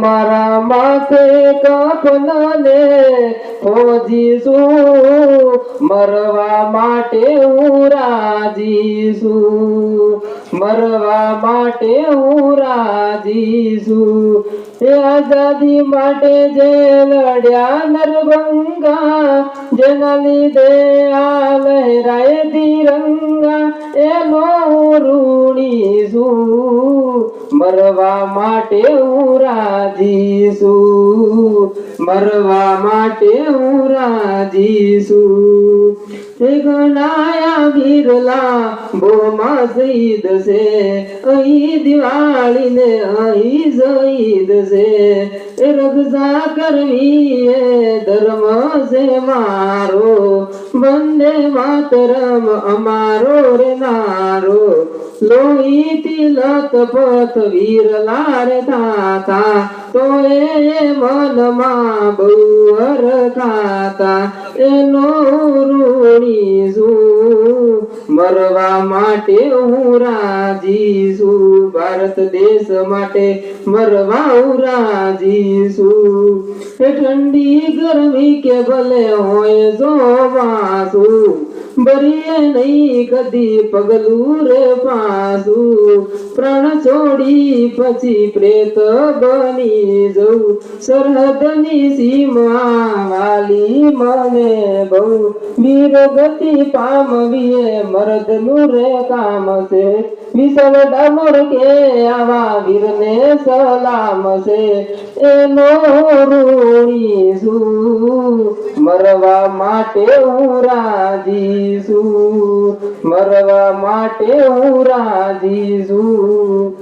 મારા માથે કફનને ખોજીશું મરવા માટે હું રાજી છું મરવા માટે હું રાજીશું એ આઝાદી માટે જે લડ્યા નરભંગા, જેના લીધે આ લહેરાય તિરંગા, એનો હું ઋણી છું મરવા માટે હું રાજી છું મરવા માટે હું રાજી છું એ ગણાયા ગીરલા બોમાં શહીદ છે. અહીં દિવાળી ને અહીં શહીદ છે. એ રક્ષા કરવી એ ધર્મ છે મારો. વંદે માતરમ અમારો રે નારો. લોહી તિલક પથ વીરલા રે થાતા, તો એ મનમાં બહુ હરખાતા એનો ઋણી છું, મરવા માટે હું રાજી છું. ભારત દેશ માટે મરવા હું રાજી છું. ઠંડી ગરમી કે ભલે હોય ચોમાસું બરીએ નહીં કદી પગલું રે પ્રાણ છોડી પછી પ્રેત બની જવું. સરહદની સીમા વાલી મને બહુ. વીર ગતિ પામવીએ મર્દનું રે કામ છે. વિસલ ડમર કે આવા વીરને સલામ છે. એનો ઋણી છું. મરવા માટે હું રાજી છું મરવા માટે હું રાજી છું.